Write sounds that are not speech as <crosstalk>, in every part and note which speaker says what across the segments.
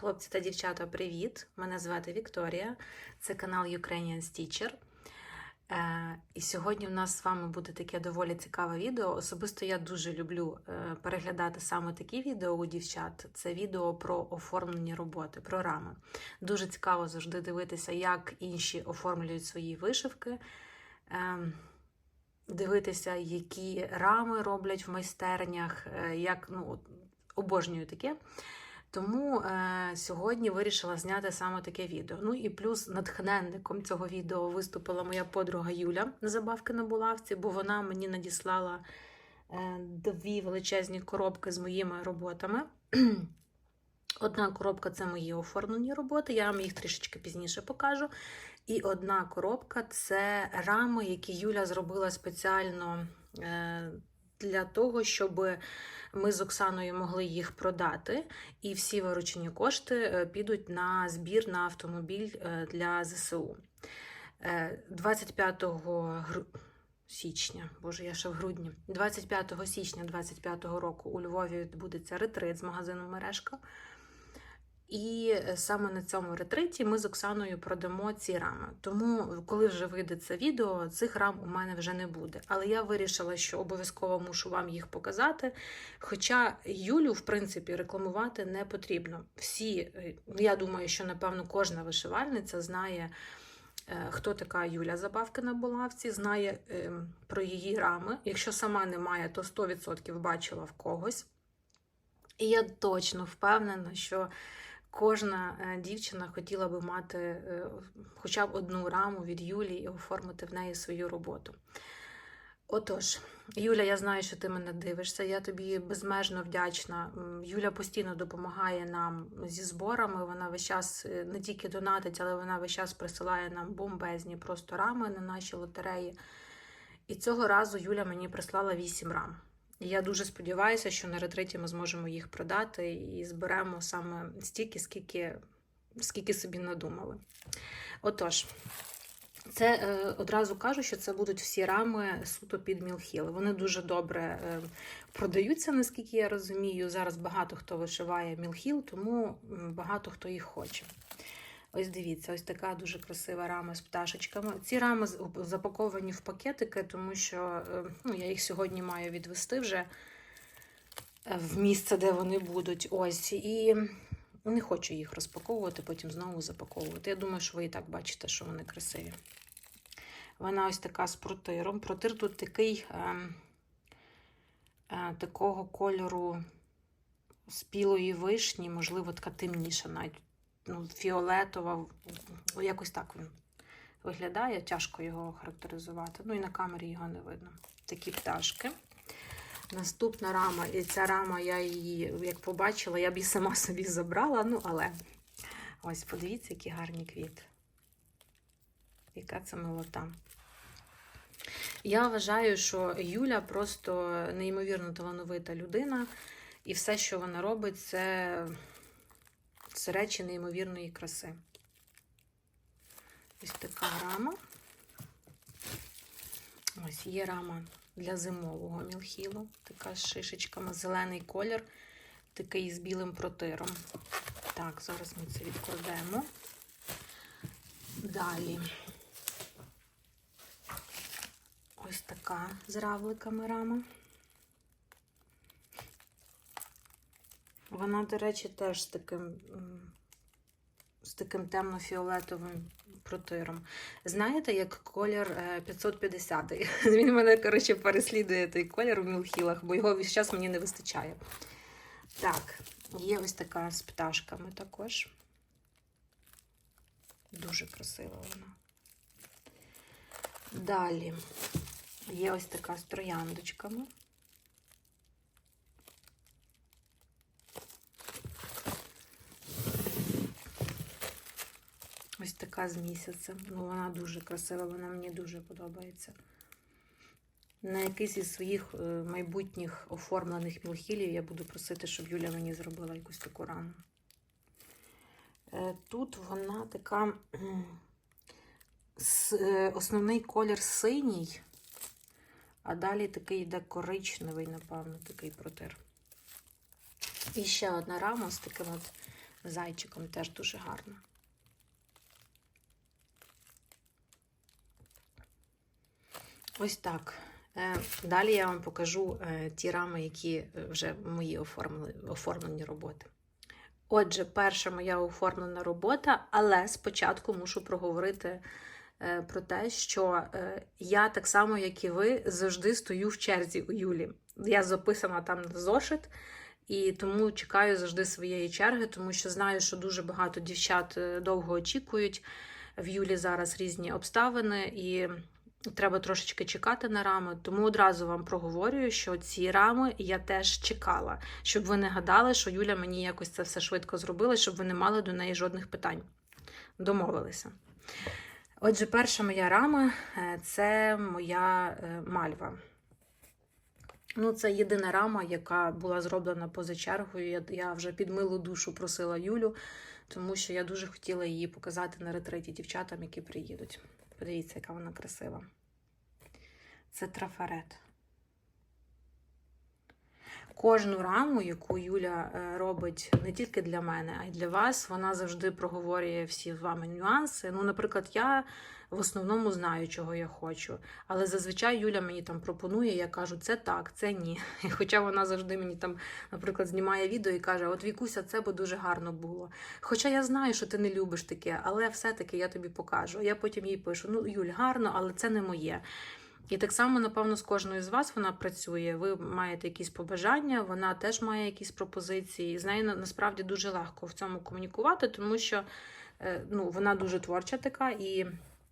Speaker 1: Хлопці та дівчата, привіт! Мене звати Вікторія. Це канал Ukrainian Teacher. Е, і сьогодні в нас з вами буде таке доволі цікаве відео. Особисто я дуже люблю е, переглядати саме такі відео у дівчат. Це відео про оформлені роботи, про рами. Дуже цікаво завжди дивитися, як інші оформлюють свої вишивки. Е, Дивитися, які рами роблять в майстернях, як ну, обожнюю таке. Тому е, сьогодні вирішила зняти саме таке відео. Ну і плюс натхненником цього відео виступила моя подруга Юля на Забавки на булавці, бо вона мені надіслала е, дві величезні коробки з моїми роботами. <clears throat> Одна коробка це мої оформлені роботи, я вам їх трішечки пізніше покажу. І одна коробка це рами, які Юля зробила спеціально е, для того, щоб ми з Оксаною могли їх продати, і всі виручені кошти е, підуть на збір на автомобіль е, для ЗСУ. Е, 25 гру... січня, боже, я ще в грудні, 25 січня 25 року у Львові відбудеться ретрит з магазину Мережка. І е, саме на цьому ретриті ми з Оксаною продамо ці рами. Тому, коли вже вийде це відео, цих рам у мене вже не буде. Але я вирішила, що обов'язково мушу вам їх показати. Хоча Юлю, в принципі, рекламувати не потрібно. Всі, е, я думаю, що напевно кожна вишивальниця знає. е, Хто така Юля Забавки на булавці, знає е, про її рами. Якщо сама не має, то 100% бачила в когось. І я точно впевнена, що кожна е, дівчина хотіла би мати е, хоча б одну раму від Юлі і оформити в неї свою роботу. Отож, Юля, я знаю, що ти мене дивишся. Я тобі безмежно вдячна. Юля постійно допомагає нам зі зборами. Вона весь час е, не тільки донатить, але вона весь час присилає нам бомбезні просто рами на наші лотереї. І цього разу Юля мені прислала 8 рам. Я дуже сподіваюся, що на ретриті ми зможемо їх продати і зберемо саме стільки, скільки, скільки собі надумали. Отож, це е, одразу кажу, що це будуть всі рами суто під Мілхіл. Вони дуже добре е, продаються, наскільки я розумію. Зараз багато хто вишиває Мілхіл, тому багато хто їх хоче. Ось дивіться, ось така дуже красива рама з пташечками. Ці рами запаковані в пакетики, тому що е, ну, я їх сьогодні маю відвести вже е, в місце, де вони будуть. Ось. І не хочу їх розпаковувати, потім знову запаковувати. Я думаю, що ви і так бачите, що вони красиві. Вона ось така з протиром. Протир тут такий е, е, такого кольору спілої вишні, можливо, така темніша, навіть фіолетова, якось так він виглядає. Тяжко його характеризувати. Ну і на камері його не видно. Такі пташки. Наступна рама, і ця рама, я її, як побачила, я б її сама собі забрала, ну але ось подивіться, які гарні квіти. Яка це милота. Я вважаю, що Юля просто неймовірно талановита людина, і все, що вона робить, це, це речі неймовірної краси. Ось така рама. Ось є рама для зимового мілхілу. Така з шишечками, зелений колір, такий з білим протиром. Так, зараз ми це відкладемо. Далі. Ось така з равликами рама. Вона, до речі, теж з таким, з таким темно-фіолетовим протиром. Знаєте, як колір е, 550 <laughs> Він мене, коротше, переслідує той колір в мілхілах, бо його весь час мені не вистачає. Так, є ось така з пташками також. Дуже красива вона. Далі є ось така з трояндочками. Ось така з місяцем. Ну, вона дуже красива, вона мені дуже подобається. На якийсь із своїх е, майбутніх оформлених мілхілів я буду просити, щоб Юля мені зробила якусь таку рану. Е, Тут вона така е, основний колір синій, а далі такий йде коричневий, напевно, такий протир. І ще одна рама з таким от зайчиком теж дуже гарно. Ось так. Е, Далі я вам покажу е, ті рами, які е, вже мої оформлені, оформлені роботи. Отже, перша моя оформлена робота, але спочатку мушу проговорити про те, що я так само, як і ви, завжди стою в черзі у Юлі. Я записана там на зошит, і тому чекаю завжди своєї черги, тому що знаю, що дуже багато дівчат довго очікують. В Юлі зараз різні обставини, і треба трошечки чекати на рами. Тому одразу вам проговорюю, що ці рами я теж чекала, щоб ви не гадали, що Юля мені якось це все швидко зробила, щоб ви не мали до неї жодних питань. Домовилися. Отже, перша моя рама е, це моя е, мальва. Ну, це єдина рама, яка була зроблена поза чергою. Я, вже під милу душу просила Юлю, тому що я дуже хотіла її показати на ретриті дівчатам, які приїдуть. Подивіться, яка вона красива. Це трафарет. Кожну раму, яку Юля е, робить не тільки для мене, а й для вас, вона завжди проговорює всі з вами нюанси. Ну, наприклад, я в основному знаю, чого я хочу. Але зазвичай Юля мені там пропонує, я кажу, це так, це ні. <laughs> Хоча вона завжди мені там, наприклад, знімає відео і каже: От Вікуся, це би дуже гарно було. Хоча я знаю, що ти не любиш таке, але все-таки я тобі покажу. Я потім їй пишу: ну, Юль, гарно, але це не моє. І так само, напевно, з кожною з вас вона працює. Ви маєте якісь побажання, вона теж має якісь пропозиції. З нею насправді дуже легко в цьому комунікувати, тому що е, ну, вона дуже творча така і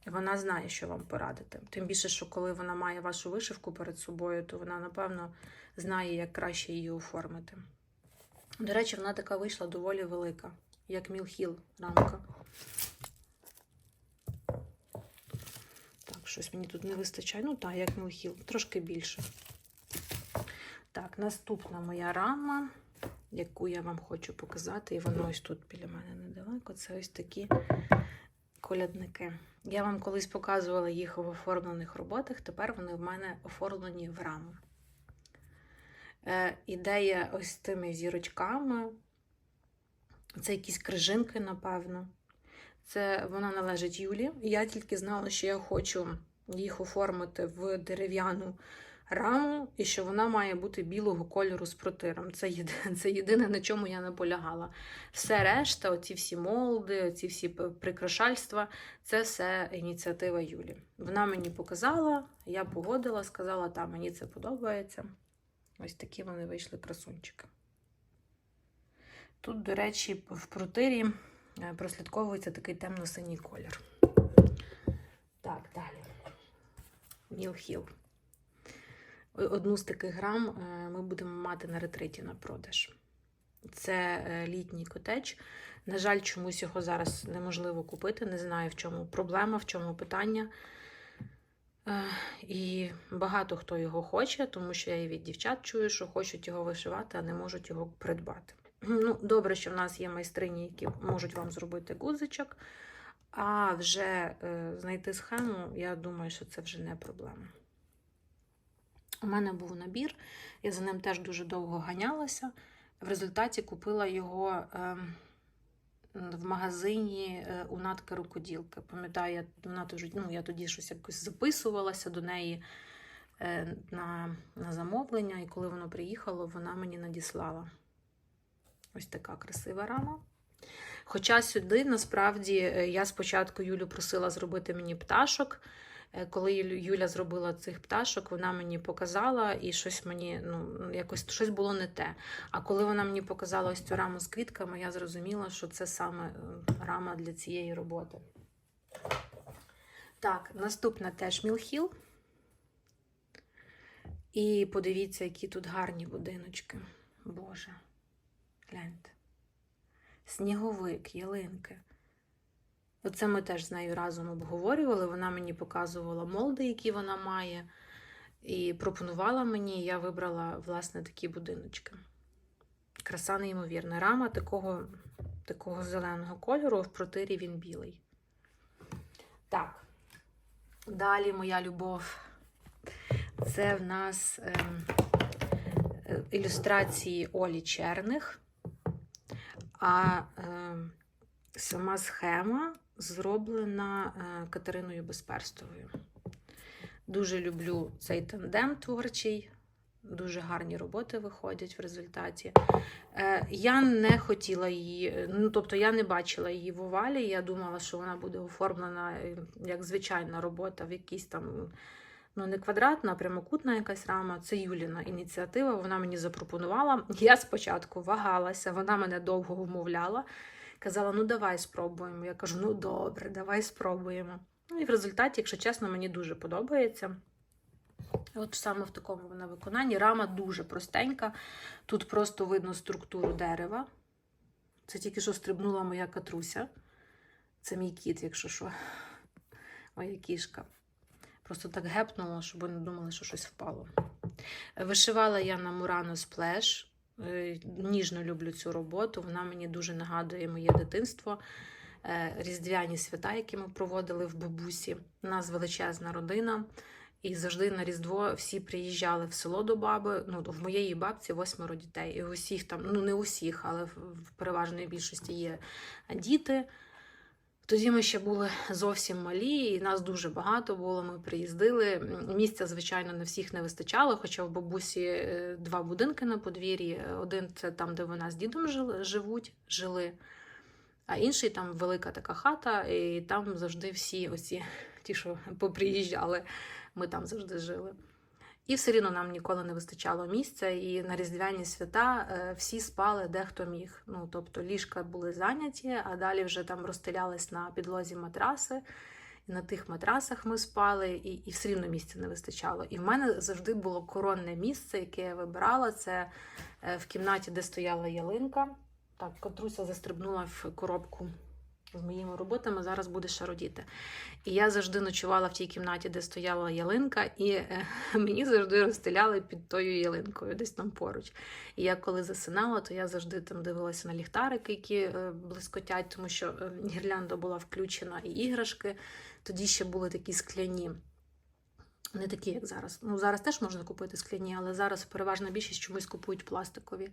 Speaker 1: вона знає, що вам порадити. Тим більше, що коли вона має вашу вишивку перед собою, то вона, напевно, знає, як краще її оформити. До речі, вона така вийшла доволі велика, як Мілхіл рамка. Так, щось мені тут не вистачає. Ну так, як Мілхіл, трошки більше. Так, наступна моя рама, яку я вам хочу показати, і воно ось тут біля мене недалеко. Це ось такі колядники. Я вам колись показувала їх в оформлених роботах, тепер вони в мене оформлені в раму. Е, ідея ось з тими зірочками. Це якісь крижинки, напевно. Це вона належить Юлі. Я тільки знала, що я хочу їх оформити в дерев'яну раму, і що вона має бути білого кольору з протиром. Це єдине, це єдине, на чому я наполягала. Все решта, оці всі молди, оці всі прикрашальства, це все ініціатива Юлі. Вона мені показала, я погодила, сказала, та мені це подобається. Ось такі вони вийшли красунчики. Тут, до речі, в протирі прослідковується такий темно-синій колір. Так, далі. Мілхіл. Одну з таких грам е, ми будемо мати на ретриті на продаж. Це е, літній котедж. На жаль, чомусь його зараз неможливо купити. Не знаю, в чому проблема, в чому питання. Е, І багато хто його хоче, тому що я і від дівчат чую, що хочуть його вишивати, а не можуть його придбати. Ну, добре, що в нас є майстрині, які можуть вам зробити гудзичок. А вже е, знайти схему, я думаю, що це вже не проблема. У мене був набір, я за ним теж дуже довго ганялася. В результаті купила його е, в магазині е, у натки рукоділки. Пам'ятаю, я, ну, я тоді щось якось записувалася до неї е, на, на замовлення, і коли воно приїхало, вона мені надіслала. Ось така красива рама. Хоча сюди насправді е, я спочатку Юлю просила зробити мені пташок. Е, Коли Юля зробила цих пташок, вона мені показала, і щось мені ну, якось щось було не те. А коли вона мені показала ось цю раму з квітками, я зрозуміла, що це саме е, рама для цієї роботи. Так, наступна теж Мілхіл. І подивіться, які тут гарні будиночки. Боже, гляньте. Сніговик, ялинки. Оце ми теж з нею разом обговорювали. Вона мені показувала молди, які вона має, і пропонувала мені, я вибрала, власне, такі будиночки. Краса неймовірна. Рама такого, такого зеленого кольору, в протирі він білий. Так. Далі моя любов. Це в нас ем, е, ілюстрації Олі Черних. А е, сама схема зроблена е, Катериною Безперстовою. Дуже люблю цей тандем творчий, дуже гарні роботи виходять в результаті. Е, я не хотіла її, ну тобто я не бачила її в овалі. Я думала, що вона буде оформлена е, як звичайна робота в якійсь там. Ну, не квадратна, а прямокутна якась рама. Це Юліна ініціатива. Вона мені запропонувала. Я спочатку вагалася, вона мене довго вмовляла. Казала, ну давай спробуємо. Я кажу, ну добре, давай спробуємо. Ну і в результаті, якщо чесно, мені дуже подобається. От саме в такому вона виконанні. Рама дуже простенька. Тут просто видно структуру дерева. Це тільки що стрибнула моя катруся. Це мій кіт, якщо що. Моя кішка. Просто так гепнула, щоб ви не думали, що щось впало. Вишивала я на Murano Splash. Е, Ніжно люблю цю роботу. Вона мені дуже нагадує моє дитинство. Е, Різдвяні свята, які ми проводили в бабусі. У нас величезна родина. І завжди на Різдво всі приїжджали в село до баби. Ну, в моєї бабці восьмеро дітей. І у всіх там, ну не усіх, але в переважної більшості є діти. Тоді ми ще були зовсім малі, і нас дуже багато було. Ми приїздили. Місця, звичайно, не всіх не вистачало, хоча в бабусі е, два будинки на подвір'ї. Один це там, де вона з дідом живуть, жили, а інший там велика така хата, і там завжди всі оці, ті, що поприїжджали, ми там завжди жили. І все рівно нам ніколи не вистачало місця, і на різдвяні свята е, всі спали де хто міг. Ну, тобто ліжка були зайняті, а далі вже там розстелялись на підлозі матраси. І на тих матрасах ми спали, і, і все рівно місця не вистачало. І в мене завжди було коронне місце, яке я вибирала. Це е, в кімнаті, де стояла ялинка. Так, Катруся застрибнула в коробку з моїми роботами, зараз буде шародіти. І я завжди ночувала в тій кімнаті, де стояла ялинка, і е, <laughs> мені завжди розстеляли під тою ялинкою, десь там поруч. І я коли засинала, то я завжди там дивилася на ліхтарики, які е, блискотять, тому що е, гірлянда була включена і іграшки. Тоді ще були такі скляні. Не такі, як зараз. Ну, зараз теж можна купити скляні, але зараз переважна більшість чомусь купують пластикові.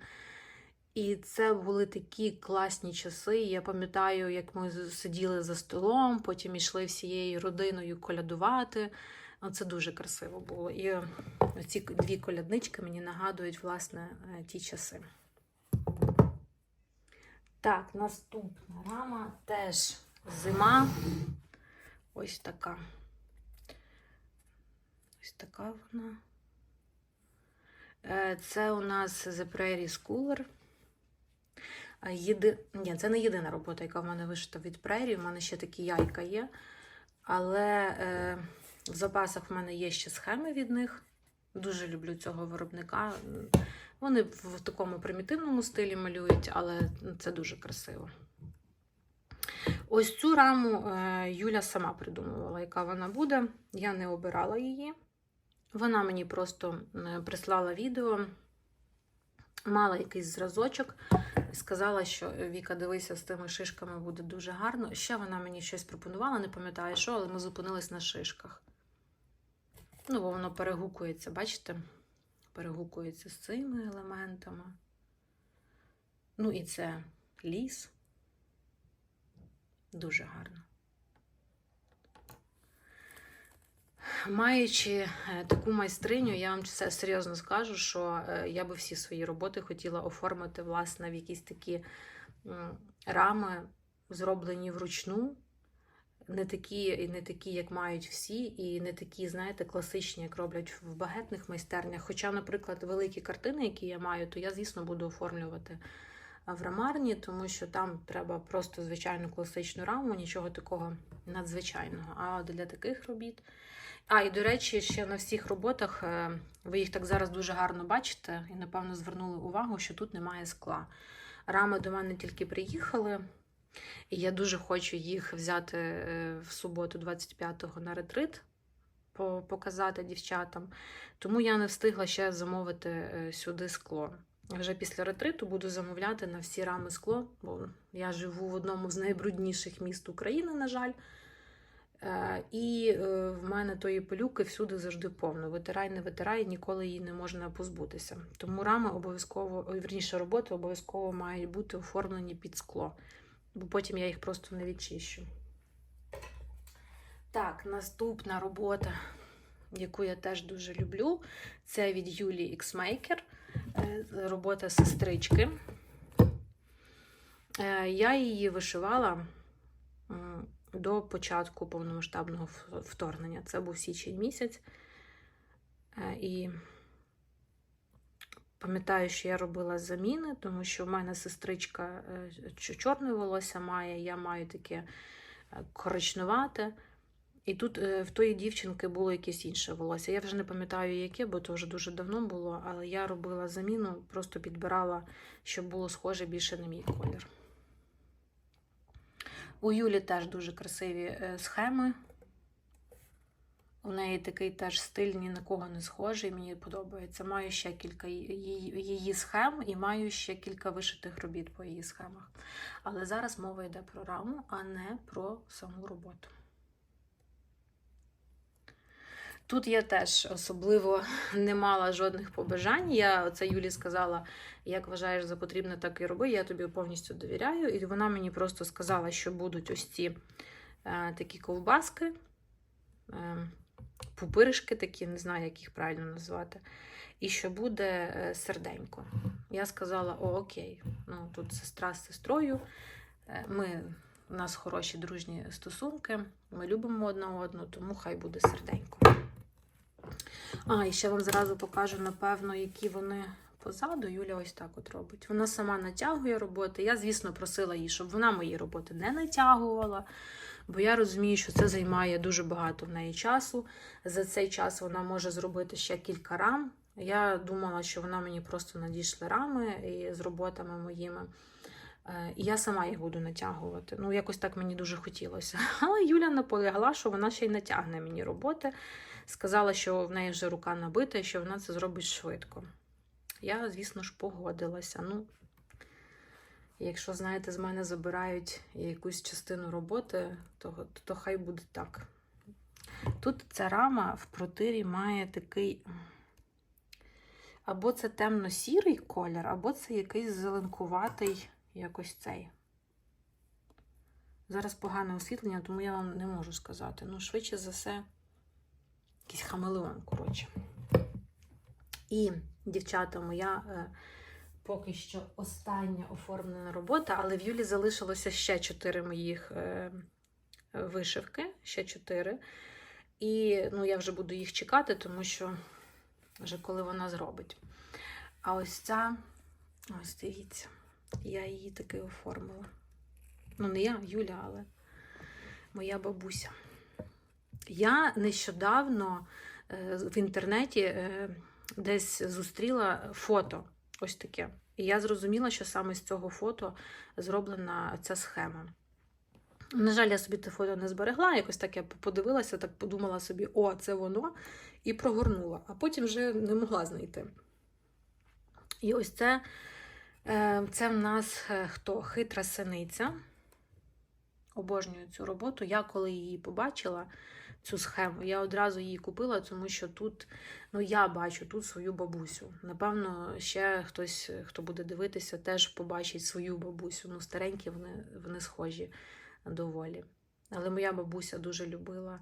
Speaker 1: І це були такі класні часи. Я пам'ятаю, як ми сиділи за столом, потім йшли всією родиною колядувати. Ну, Це дуже красиво було. І ці дві коляднички мені нагадують, власне, е, ті часи. Так, наступна рама теж зима. Ось така. Ось така вона. Е, Це у нас The Prairie Schooler. Єди... Ні, це не єдина робота, яка в мене вишита від Prairie. У мене ще такі яйка є. Але е, в запасах в мене є ще схеми від них. Дуже люблю цього виробника. Вони в такому примітивному стилі малюють, але це дуже красиво. Ось цю раму е, Юля сама придумувала, яка вона буде. Я не обирала її. Вона мені просто е, прислала відео, мала якийсь зразочок сказала, що Віка, дивися, з тими шишками буде дуже гарно. Ще вона мені щось пропонувала, не пам'ятаю що, але ми зупинились на шишках. Ну, бо воно перегукується, бачите? Перегукується з цими елементами. Ну, і це ліс. Дуже гарно. Маючи е, таку майстриню, я вам все серйозно скажу, що е, я би всі свої роботи хотіла оформити, власне, в якісь такі рами, зроблені вручну. Не такі, не такі, як мають всі, і не такі, знаєте, класичні, як роблять в багетних майстернях. Хоча, наприклад, великі картини, які я маю, то я, звісно, буду оформлювати в рамарні, тому що там треба просто звичайну класичну раму, нічого такого надзвичайного. А для таких робіт. А, і до речі, ще на всіх роботах е, ви їх так зараз дуже гарно бачите, і, напевно, звернули увагу, що тут немає скла. Рами до мене тільки приїхали, і я дуже хочу їх взяти е, в суботу, 25-го, на ретрит, показати дівчатам. Тому я не встигла ще замовити е, сюди скло. Вже після ретриту буду замовляти на всі рами скло, бо я живу в одному з найбрудніших міст України, на жаль. Е, І е, в мене тої пилюки всюди завжди повно. Витирай, не витирай, ніколи її не можна позбутися. Тому рами обов'язково, ой, вірніше, роботи обов'язково мають бути оформлені під скло, бо потім я їх просто не відчищу. Так, наступна робота, яку я теж дуже люблю, це від Юлії X-Maker. Е, Робота сестрички. Я її вишивала до початку повномасштабного вторгнення. Це був січень місяць. Е, І пам'ятаю, що я робила заміни, тому що в мене сестричка е, чорне волосся має, я маю таке е, коричневате. І тут в тої дівчинки було якесь інше волосся. Я вже не пам'ятаю, яке, бо то вже дуже давно було, але я робила заміну, просто підбирала, щоб було схоже більше на мій колір. У Юлі теж дуже красиві е, схеми. У неї такий теж стиль ні на кого не схожий, мені подобається. Маю ще кілька її, її схем і маю ще кілька вишитих робіт по її схемах. Але зараз мова йде про раму, а не про саму роботу. Тут я теж особливо <laughs> не мала жодних побажань. Я це Юлі сказала, як вважаєш за потрібне, так і роби. Я тобі повністю довіряю. І вона мені просто сказала, що будуть ось ці е, такі ковбаски, е, пупиришки такі, не знаю, як їх правильно назвати. І що буде е, серденько. Я сказала: о, окей, ну тут сестра з сестрою. Е, Ми, у нас хороші дружні стосунки, ми любимо одна одну, тому хай буде серденько. А, і ще вам зразу покажу, напевно, які вони позаду. Юля ось так от робить. Вона сама натягує роботи. Я, звісно, просила її, щоб вона мої роботи не натягувала, бо я розумію, що це займає дуже багато в неї часу. За цей час вона може зробити ще кілька рам. Я думала, що вона мені просто надійшли рами і з роботами моїми. Е, І я сама їх буду натягувати. Ну, якось так мені дуже хотілося. <laughs> Але Юля наполягла, що вона ще й натягне мені роботи. Сказала, що в неї вже рука набита і що вона це зробить швидко. Я, звісно ж, погодилася. Ну, якщо, знаєте, з мене забирають якусь частину роботи, то, то хай буде так. Тут ця рама в протирі має такий. Або це темно-сірий колір, або це якийсь зеленкуватий якось цей. Зараз погане освітлення, тому я вам не можу сказати. Ну, швидше за все, якийсь хамелеон, коротше. І, дівчата, моя е, поки що остання оформлена робота, але в Юлі залишилося ще чотири моїх е, вишивки, ще чотири. І ну, я вже буду їх чекати, тому що вже коли вона зробить. А ось ця, ось дивіться, я її таки оформила. Ну, не я, Юля, але моя бабуся. Я нещодавно е, в інтернеті е, десь зустріла фото ось таке. І я зрозуміла, що саме з цього фото зроблена ця схема. На жаль, я собі те фото не зберегла, якось так я подивилася, так подумала собі, о, це воно, і прогорнула, а потім вже не могла знайти. І ось це, е, це в нас хто? Хитра синиця. Обожнюю цю роботу. Я коли її побачила, цю схему, я одразу її купила, тому що тут, ну, я бачу тут свою бабусю. Напевно, ще хтось, хто буде дивитися, теж побачить свою бабусю. Ну, старенькі вони, вони схожі доволі. Але моя бабуся дуже любила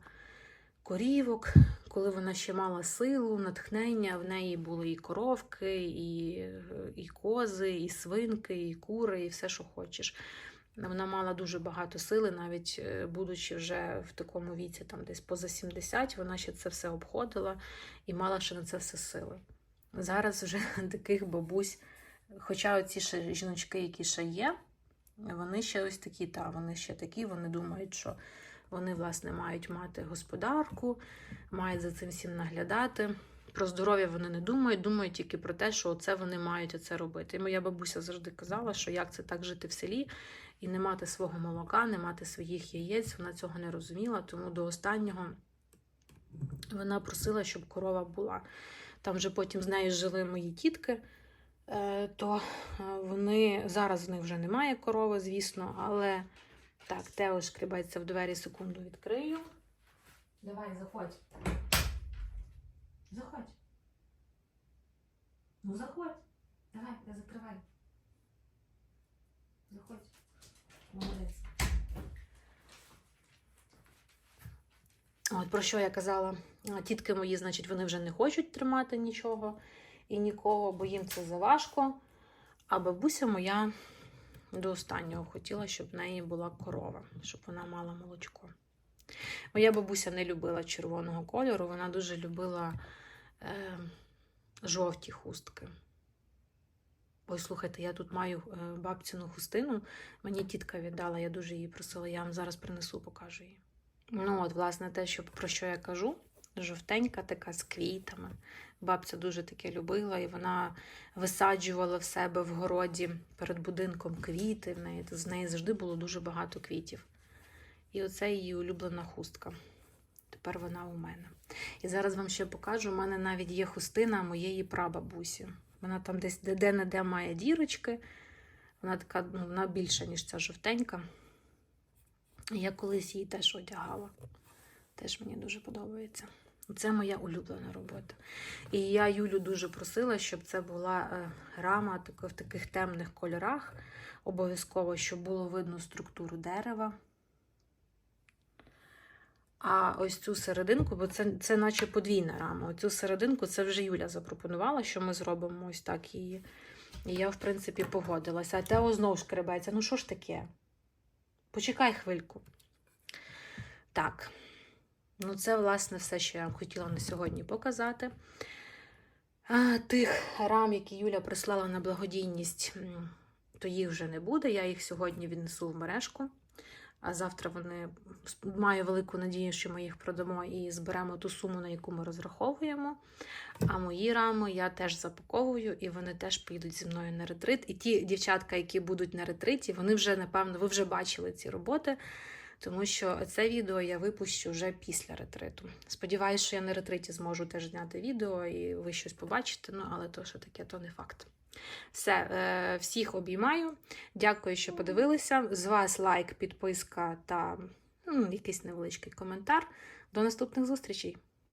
Speaker 1: корівок, коли вона ще мала силу, натхнення, в неї були і коровки, і, і кози, і свинки, і кури, і все, що хочеш. Вона мала дуже багато сили, навіть е, будучи вже в такому віці, там десь поза 70, вона ще це все обходила і мала ще на це все сили. Зараз вже <laughs> таких бабусь, хоча оці ще жіночки, які ще є, вони ще ось такі, та, вони ще такі, вони думають, що вони, власне, мають мати господарку, мають за цим всім наглядати. Про здоров'я вони не думають, думають тільки про те, що це вони мають оце робити. І моя бабуся завжди казала, що як це так жити в селі і не мати свого молока, не мати своїх яєць. Вона цього не розуміла, тому до останнього вона просила, щоб корова була. Там вже потім з нею жили мої тітки, е, то е, вони зараз в них вже немає корови, звісно, але так, Тео шкрібається в двері, секунду відкрию. Давай, заходь. Заходь. Ну заходь. Давай, я закривай. Заходь. От про що я казала? Тітки мої, значить, вони вже не хочуть тримати нічого і нікого, бо їм це заважко. А бабуся моя до останнього хотіла, щоб в неї була корова, щоб вона мала молочко. Моя бабуся не любила червоного кольору, вона дуже любила е, жовті хустки. Ой, слухайте, я тут маю е, бабцину хустину, мені тітка віддала, я дуже її просила, я вам зараз принесу, покажу її. Ну, от, власне, те, що, про що я кажу, жовтенька така з квітами. Бабця дуже таке любила, і вона висаджувала в себе в городі перед будинком квіти. В неї, з неї завжди було дуже багато квітів. І оце її улюблена хустка. Тепер вона у мене. І зараз вам ще покажу: у мене навіть є хустина моєї прабабусі. Вона там десь де-не-де має дірочки. Вона така, ну, вона більша, ніж ця жовтенька. Я колись її теж одягала. Теж мені дуже подобається. Це моя улюблена робота. І я Юлю дуже просила, щоб це була е, рама в таких темних кольорах. Обов'язково, щоб було видно структуру дерева. А ось цю серединку, бо це, це наче подвійна рама. Оцю серединку це вже Юля запропонувала, що ми зробимо ось так її. І я, в принципі, погодилася. А Тео знову шкребеться. Ну що ж таке? Почекай хвильку. Так. Ну, це, власне, все, що я вам хотіла на сьогодні показати. А, тих рам, які Юля прислала на благодійність, то їх вже не буде. Я їх сьогодні віднесу в мережку. А завтра вони маю велику надію, що ми їх продамо і зберемо ту суму, на яку ми розраховуємо. А мої рами я теж запаковую, і вони теж поїдуть зі мною на ретрит. І ті дівчатка, які будуть на ретриті, вони вже, напевно, ви вже бачили ці роботи, тому що це відео я випущу вже після ретриту. Сподіваюсь, що я на ретриті зможу теж зняти відео і ви щось побачите, ну але то, що таке, то не факт. Все, е, всіх обіймаю. Дякую, що подивилися. З вас лайк, підписка та ну, якийсь невеличкий коментар. До наступних зустрічей!